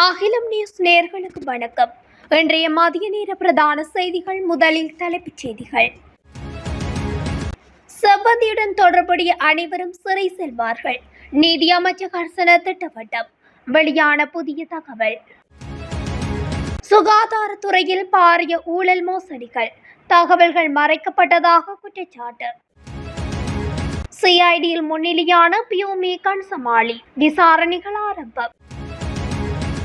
அகிலம் நியூஸ் நேர்களுக்கு வணக்கம். இன்றைய மதிய நேர பிரதான செய்திகள் முதலில் தலைப்புச் செய்திகள். செவ்வந்தியுடன் தொடர்புடைய அனைவரும் சிறை செல்வார்கள். நீதி அமைச்சர் ஹர்சன திட்டவட்டம். வெளியான புதிய தகவல். சுகாதாரத்துறையில் பாரிய ஊழல் மோசடிகள். தகவல்கள் மறைக்கப்பட்டதாக குற்றச்சாட்டு. சிஐடியில் முன்னிலையான பியூமி கன்சமாளி. விசாரணைகள் ஆரம்பம்.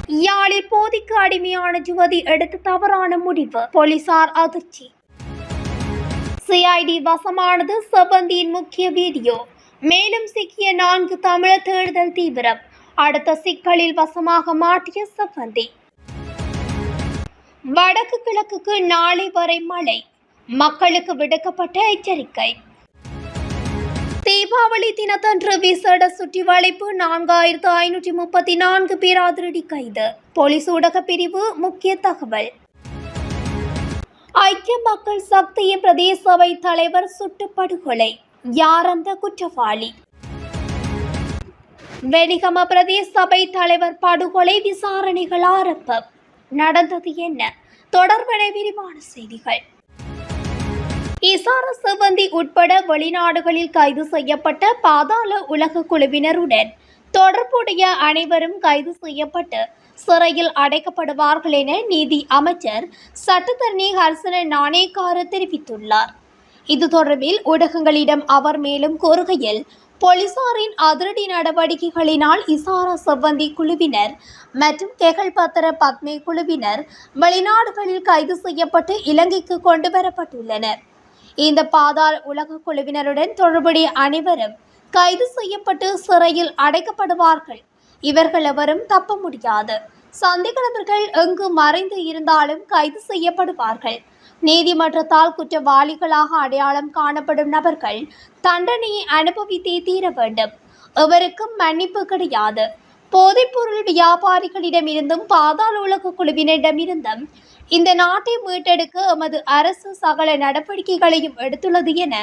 யாழில் போதிக்கு அடிமையான யுவதி எடுத்த தவறான முடிவு. போலீசார் அதிர்ச்சி. சிஐடி வசமானது செவ்வந்தியின் முக்கிய வீடியோ. மேலும் சிக்கிய நான்கு தமிழர் தேடுதல் தீவிரம். அடுத்த சிக்கலில் வசமாக மாட்டிய செவ்வந்தி. வடக்கு கிழக்குக்கு நாளை வரை மழை. மக்களுக்கு விடுக்கப்பட்ட எச்சரிக்கை. தீபாவளி தினத்தன்று விசேட சுற்றி வளைப்பு நான்காயிரத்து ஐநூற்றி முப்பத்தி நான்கு பேர் அதிரடி கைது. போலீஸ் ஊடக பிரிவு முக்கிய தகவல். ஐக்கிய மக்கள் சக்தியின் பிரதேச சபை தலைவர் சுட்டு படுகொலை யார் அந்த குற்றவாளி? வெலிகம பிரதேச சபை தலைவர் படுகொலை விசாரணைகள் ஆரம்பம். நடந்தது என்ன? தொடர்பட விரிவான செய்திகள். இசார சிவந்தி உட்பட வெளிநாடுகளில் கைது செய்யப்பட்ட பாதாள உலக குழுவினருடன் தொடர்புடைய அனைவரும் கைது செய்யப்பட்டு சிறையில் அடைக்கப்படுவார்கள் என நீதி அமைச்சர் சட்டத்தரணி ஹர்சன நாணேக்கார தெரிவித்துள்ளார். இது தொடர்பில் ஊடகங்களிடம் அவர் மேலும் கூறுகையில் போலீசாரின் அதிரடி நடவடிக்கைகளினால் இசாரா செவ்வந்தி குழுவினர் மற்றும் கெகல்பத்திர பத்மே குழுவினர் வெளிநாடுகளில் கைது செய்யப்பட்டு இலங்கைக்கு கொண்டு வரப்பட்டுள்ளனர். இந்த பாதாள உலக குழுவினருடன் தொடர்புடைய அனைவரும் கைது செய்யப்பட்டு சிறையில் அடைக்கப்படுவார்கள். இவர்கள் எவரும் தப்ப முடியாது. சந்தேகநபர்கள் எங்கு மறைந்து இருந்தாலும் கைது செய்யப்படுவார்கள். நீதிமன்றத்தால் குற்றவாளிகளாக அடையாளம் காணப்படும் நபர்கள் தண்டனையை அனுபவித்தே தீர வேண்டும். எவருக்கும் மன்னிப்பு கிடையாது. போதைப்பொருள் வியாபாரிகளிடமிருந்தும் பாதாள உலக குழுவினரிடமிருந்தும் இந்த நாட்டை மீட்டெடுக்க எமது அரசு சகல நடவடிக்கைகளையும் எடுத்துள்ளது என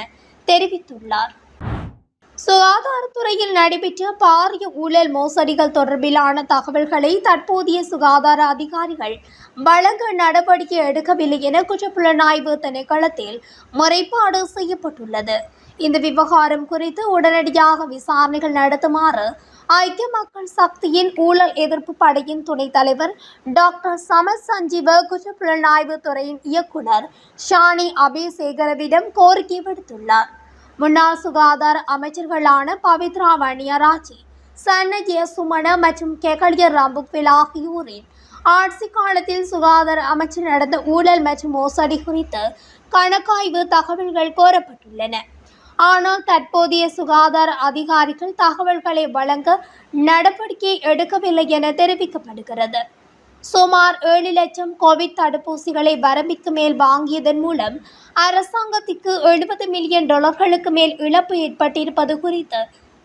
தெரிவித்துள்ளார். சுகாதாரத்துறையில் நடைபெற்ற பாரிய ஊழல் மோசடிகள் தொடர்பிலான தகவல்களை தற்போதைய சுகாதார அதிகாரிகள் வழங்க நடவடிக்கை எடுக்கவில்லை என குற்றப்புலனாய்வு திணைக்களத்தில் முறைப்பாடு செய்யப்பட்டுள்ளது. இந்த விவகாரம் குறித்து உடனடியாக விசாரணைகள் நடத்துமாறு ஐக்கிய மக்கள் சக்தியின் ஊழல் எதிர்ப்பு படையின் துணைத் தலைவர் டாக்டர் சமத் சஞ்சீவ குற்றப்புலனாய்வு துறையின் இயக்குனர் ஷானி அபிசேகரவிடம் கோரிக்கை விடுத்துள்ளார். முன்னாள் சுகாதார அமைச்சர்களான பவித்ரா வணியராஜி சன்னஜிய சுமண மற்றும் கெகலிய ரம்புக்வில் ஆகியோரின் ஆட்சி காலத்தில் சுகாதார அமைச்சர் நடந்த ஊழல் மற்றும் மோசடி குறித்து கணக்காய்வு தகவல்கள் கோரப்பட்டுள்ளன. ஆனால் தற்போதைய சுகாதார அதிகாரிகள் தகவல்களை வழங்க நடவடிக்கை எடுக்கவில்லை என தெரிவிக்கப்படுகிறது. சுமார் ஏழு லட்சம் கோவிட் தடுப்பூசிகளை வரம்பிற்கு மேல் வாங்கியதன் மூலம் அரசாங்கத்திற்கு எழுபது மில்லியன் டாலர்களுக்கு மேல் இழப்பு ஏற்பட்டிருப்பது குறித்து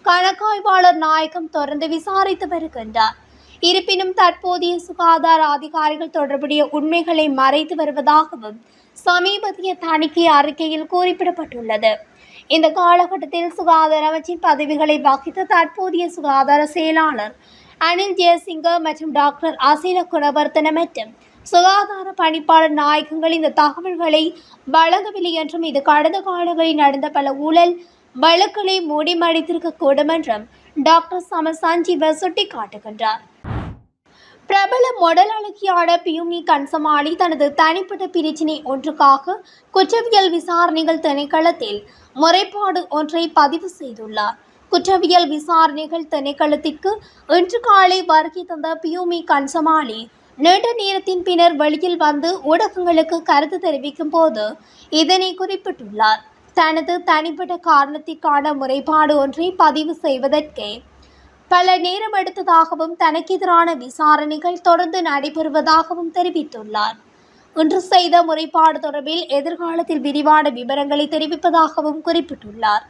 கணக்காய்வாளர் நாயகம் தொடர்ந்து விசாரித்து வருகின்றார். இருப்பினும் தற்போதைய சுகாதார அதிகாரிகள் தொடர்புடைய உண்மைகளை மறைத்து வருவதாகவும் சமீபத்திய தணிக்கை அறிக்கையில் குறிப்பிடப்பட்டுள்ளது. இந்த காலகட்டத்தில் சுகாதார அமைச்சின் பதவிகளை வகித்த தற்போதைய சுகாதார செயலாளர் அனில் ஜெயசிங்கர் மற்றும் டாக்டர் அசீல குணவர்த்தன மற்றும் சுகாதார பணிப்பாளர் நாயகங்கள் இந்த தகவல்களை வழங்கவில்லை என்றும் இது கடந்த காலங்களில் நடந்த பல ஊழல் வழக்குகளை மூடி கூடும் என்றும் டாக்டர் சம சஞ்சீவ சுட்டிக்காட்டுகின்றார். பிரபல மொடல் அழகியான பியூமி கன்சமாளி தனது தனிப்பட்ட பிரச்சினை ஒன்றுக்காக குற்றவியல் விசாரணைகள் திணைக்களத்தில் முறைப்பாடு ஒன்றை பதிவு செய்துள்ளார். குற்றவியல் விசாரணைகள் திணைக்களத்திற்கு இன்று காலை வருகை தந்த பியூமி கன்சமாளி நீண்ட நேரத்தின் பின்னர் வெளியில் வந்து ஊடகங்களுக்கு கருத்து தெரிவிக்கும் போது இதனை குறிப்பிட்டுள்ளார். தனது தனிப்பட்ட காரணத்திற்கான முறைப்பாடு ஒன்றை பதிவு செய்வதற்கே பல நேரம் எடுத்ததாகவும் தனக்கு எதிரான விசாரணைகள் தொடர்ந்து நடைபெறுவதாகவும் தெரிவித்துள்ளார். இன்று செய்த முறைப்பாடு தொடர்பில் எதிர்காலத்தில் விரிவான விவரங்களை தெரிவிப்பதாகவும் குறிப்பிட்டுள்ளார்.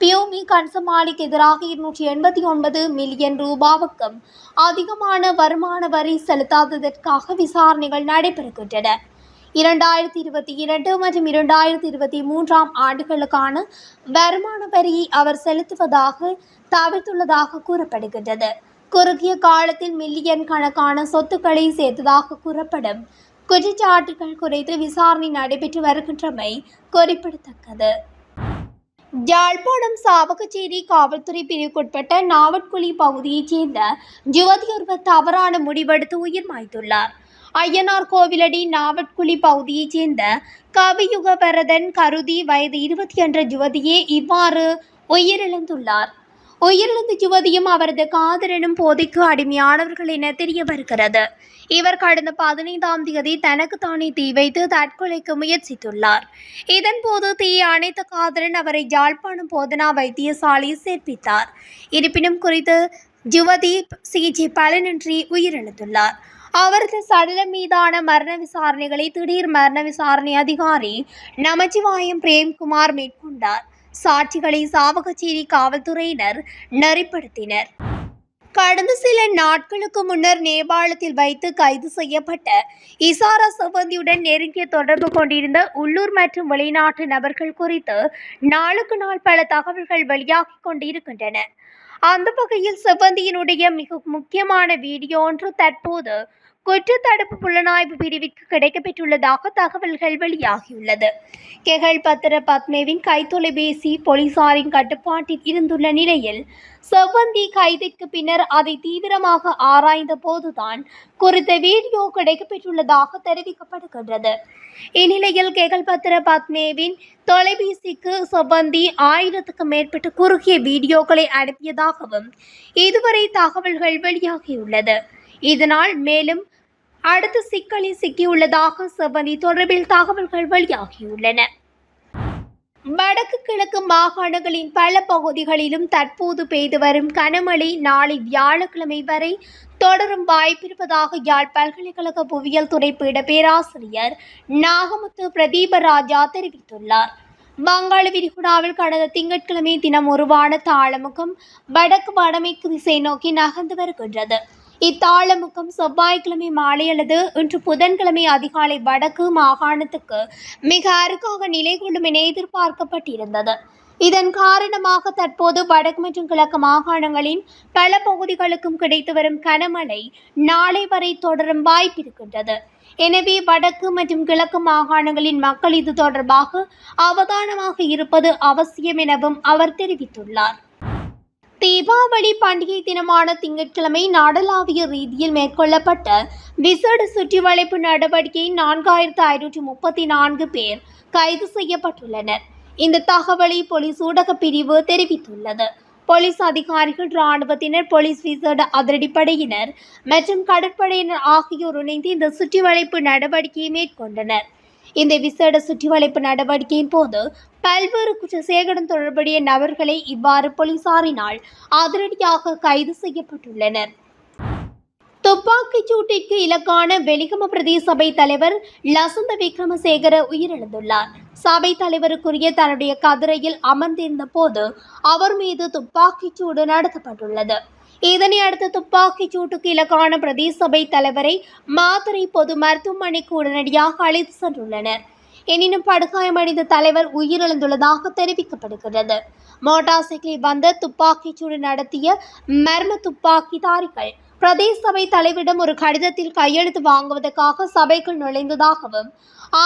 பியோமி கன்சமாலிக்கு எதிராக இருநூற்றி எண்பத்தி ஒன்பது மில்லியன் ரூபாவுக்கும் அதிகமான வருமான வரி செலுத்தாததற்காக விசாரணைகள் நடைபெறுகின்றன. இரண்டாயிரத்தி இருபத்தி இரண்டு மற்றும் இரண்டாயிரத்தி இருபத்தி மூன்றாம் ஆண்டுகளுக்கான வருமான வரியை அவர் செலுத்துவதாக தவிர்த்துள்ளதாக கூறப்படுகின்றது. குறுகிய காலத்தில் மில்லியன் கணக்கான சொத்துக்களை சேர்த்ததாக கூறப்படும் குற்றச்சாட்டுகள் குறித்து விசாரணை நடைபெற்று வருகின்றமை குறிப்பிடத்தக்கது. யாழ்ப்பாணம் சாவகச்சேரி காவல்துறை பிரிவுக்குட்பட்ட நாவட்குழி பகுதியைச் சேர்ந்த யுவதி ஒருவர் தவறான முடிவெடுத்து உயிர் மாய்த்துள்ளார். அய்யனார் கோவிலடி நாவட்குழி பகுதியைச் சேர்ந்த கவியுக பரதன் கருதி வயது இருபத்தி என்ற யுவதியே இவ்வாறு உயிரிழந்துள்ளார். உயிரிழந்த யுவதியும் அவரது காதலனும் போதைக்கு அடிமையானவர்கள் என தெரிய வருகிறது. இவர் கடந்த பதினைந்தாம் தேதி தனக்கு தானே தீ வைத்து தற்கொலைக்கு முயற்சித்துள்ளார். இதன்போது தீயை அணைத்த காதலன் அவரை யாழ்ப்பாணம் போதனா வைத்தியசாலையில் சேர்ப்பித்தார். இருப்பினும் குறித்து யுவதி சிகிச்சை பலனின்றி உயிரிழந்துள்ளார். அவரது சடலம் மீதான மரண விசாரணைகளை திடீர் மரண விசாரணை அதிகாரி நமச்சிவாயம் பிரேம்குமார் மேற்கொண்டார். சாட்சிகளை சாவகச்சேரி காவல்துறையினர் நெறிப்படுத்தினர். கடந்த சில நாட்களுக்கு முன்னர் நேபாளத்தில் வைத்து கைது செய்யப்பட்ட இசாரா சிவந்தியுடன் நெருங்கிய தொடர்பு கொண்டிருந்த உள்ளூர் மற்றும் வெளிநாட்டு நபர்கள் குறித்து நாளுக்கு நாள் பல தகவல்கள் வெளியாகி கொண்டிருக்கின்றன. அந்த வகையில் செவ்வந்தியினுடைய மிக முக்கியமான வீடியோ ஒன்று தற்போது குற்றத்தடுப்பு புலனாய்வு பிரிவிற்கு கிடைக்கப்பெற்றுள்ளதாக தகவல்கள் வெளியாகியுள்ளது. கெகல் பத்திர பத்மேவின் கைத்தொலைபேசி போலீசாரின் கட்டுப்பாட்டில் இருந்துள்ள நிலையில் செவ்வந்தி கைதிற்கு பின்னர் அதை தீவிரமாக ஆராய்ந்த போதுதான் குறித்த வீடியோ கிடைக்கப்பெற்றுள்ளதாக தெரிவிக்கப்படுகின்றது. இந்நிலையில் கெகல் பத்திர பத்மேவின் தொலைபேசிக்கு செவ்வந்தி ஆயிரத்துக்கும் மேற்பட்ட குறுகிய வீடியோக்களை அனுப்பியதாகவும் இதுவரை தகவல்கள் வெளியாகியுள்ளது. இதனால் மேலும் அடுத்த சிக்கலில் சிக்கியுள்ளதாக செவ்வந்தி தொடர்பில் தகவல்கள் வெளியாகியுள்ளன. வடக்கு கிழக்கு மாகாணங்களின் பல பகுதிகளிலும் தற்போது பெய்து வரும் கனமழை நாளை வியாழக்கிழமை வரை தொடரும் வாய்ப்பிருப்பதாக யாழ் பல்கலைக்கழக புவியியல் துறை பீட பேராசிரியர் நாகமுத்து பிரதீபராஜா தெரிவித்துள்ளார். வங்காள விரிகுடாவில் கடந்த திங்கட்கிழமை தினம் உருவான தாளமுகம் வடக்கு வடமேற்கு திசை நோக்கி நகர்ந்து வருகின்றது. இத்தாளமுகம் செவ்வாய்க்கிழமை மாலை அல்லது இன்று புதன்கிழமை அதிகாலை வடக்கு மாகாணத்துக்கு மிக அருகாக நிலை கொள்ளும் என எதிர்பார்க்கப்பட்டிருந்தது. இதன் காரணமாக தற்போது வடக்கு மற்றும் கிழக்கு மாகாணங்களின் பல பகுதிகளுக்கும் கிடைத்து வரும் கனமழை நாளை வரை தொடரும் வாய்ப்பிருக்கின்றது. எனவே வடக்கு மற்றும் கிழக்கு மாகாணங்களின் மக்கள் இது தொடர்பாக அவதானமாக இருப்பது அவசியம் எனவும் அவர் தெரிவித்துள்ளார். தீபாவளி பண்டிகை தினமான திங்கட்கிழமை நாடளாவிய ரீதியில் மேற்கொள்ளப்பட்ட விசேட சுற்றிவளைப்பு நடவடிக்கையில் நான்காயிரத்து ஐநூற்றி முப்பத்தி நான்கு பேர் கைது செய்யப்பட்டுள்ளனர். இந்த தகவலை போலீஸ் ஊடகப் பிரிவு தெரிவித்துள்ளது. போலீஸ் அதிகாரிகள் இராணுவத்தினர் போலீஸ் விசேட அதிரடிப்படையினர் மற்றும் கடற்படையினர் ஆகியோர் இணைந்து இந்த சுற்றிவளைப்பு நடவடிக்கையை மேற்கொண்டனர். இந்த விசேட சுற்றிவளைப்பு நடவடிக்கையின் போது பல்வேறு குற்றசேகரம் தொடர்புடைய நபர்களை இவ்வாறு போலீசாரினால் அதிரடியாக கைது செய்யப்பட்டுள்ளனர். துப்பாக்கிச் சூட்டிற்கு இலக்கான வெலிகம பிரதேச சபை தலைவர் லசந்த விக்ரமசேகர உயிரிழந்துள்ளார். சபை தலைவருக்குரிய தன்னுடைய கதிரையில் அமர்ந்திருந்த போது அவர் மீது துப்பாக்கிச் சூடு நடத்தப்பட்டுள்ளது. இதனை அடுத்து துப்பாக்கிச் சூட்டுக்கு இலக்கான பிரதேச சபை தலைவரை மாத்தறை பொது மருத்துவமனைக்கு உடனடியாக அழைத்து சென்றுள்ளனர். எனினும் படுகாயமடைந்த தலைவர் உயிரிழந்துள்ளதாக தெரிவிக்கப்படுகிறது. மோட்டார் சைக்கிளில் வந்த துப்பாக்கிச் சூடு நடத்திய மர்ம துப்பாக்கிதாரிகள் பிரதேச சபை தலைவரிடம் ஒரு கடிதத்தில் கையெழுத்து வாங்குவதற்காக சபைக்குள் நுழைந்ததாகவும்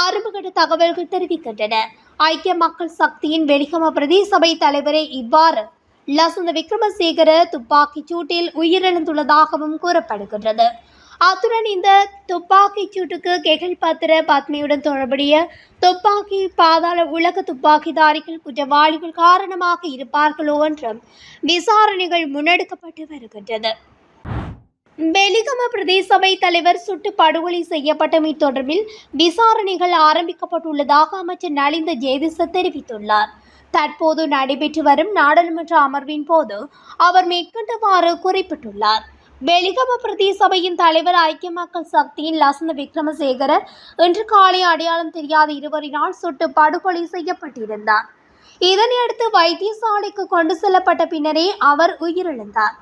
ஆரம்பகட்ட தகவல்கள் தெரிவிக்கின்றன. ஐக்கிய மக்கள் சக்தியின் வெளிகம பிரதேச சபை தலைவரே இவ்வாறு லசந்த விக்ரமசேகர துப்பாக்கிச் சூட்டில் உயிரிழந்துள்ளதாகவும் கூறப்படுகின்றது. அத்துடன் இந்த துப்பாக்கிச் சூட்டுக்கு கெகல் பாத்திர பத்மியுடன் தொடர்புடைய துப்பாக்கி பாதாள உலக துப்பாக்கிதாரிகள் குற்றவாளிகள் காரணமாக இருப்பார்களோ என்றும் விசாரணைகள் முன்னெடுக்கப்பட்டு வருகின்றது வெலிகம பிரதேச சபை தலைவர் சுட்டு படுகொலை செய்யப்பட்டமை தொடர்பில் விசாரணைகள் ஆரம்பிக்கப்பட்டுள்ளதாக அமைச்சர் நலிந்த ஜெயதிச தெரிவித்துள்ளார். தற்போது நடைபெற்று வரும் நாடாளுமன்ற அமர்வின் போது அவர் மேற்கண்டவாறு குறிப்பிட்டுள்ளார். வெளிகம பிரதேச சபையின் தலைவர் ஐக்கிய மக்கள் சக்தியின் லசந்த விக்ரமசேகர இன்று காலை அடையாளம் தெரியாத இருவரினால் சுட்டு படுகொலை செய்யப்பட்டிருந்தார். இதனையடுத்து வைத்தியசாலைக்கு கொண்டு செல்லப்பட்ட பின்னரே அவர் உயிரிழந்தார்.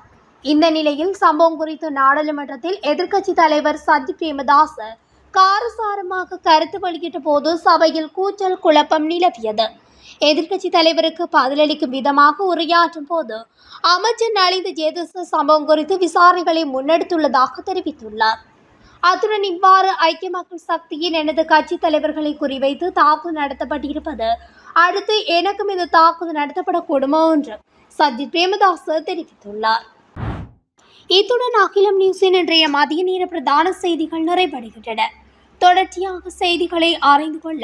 இந்த நிலையில் சம்பவம் குறித்து நாடாளுமன்றத்தில் எதிர்க்கட்சி தலைவர் சஜித் பிரேமதாஸ் காரசாரமாக கருத்து வெளியிட்ட போது சபையில் கூச்சல் குழப்பம் நிலவியது. எதிர்க்கட்சி தலைவருக்கு பதிலளிக்கும் விதமாக உரையாற்றும் போது அமைச்சர் நலிந்த ஜேதச சம்பவம் குறித்து விசாரணைகளை முன்னெடுத்துள்ளதாக தெரிவித்துள்ளார். அத்துடன் இவ்வாறு ஐக்கிய மக்கள் சக்தியின் எனது கட்சி தலைவர்களை குறிவைத்து தாக்குதல் நடத்தப்பட்டிருப்பது அடுத்து எனக்கும் இந்த தாக்குதல் நடத்தப்படக்கூடுமோ என்று சஜித் பிரேமதாஸ் தெரிவித்துள்ளார். இத்துடன் அகிலம் நியூஸின் இன்றைய மதிய நேர பிரதான செய்திகள் நிறைவடைகின்றன. தொடர்ச்சியாக செய்திகளை அறிந்து கொள்ள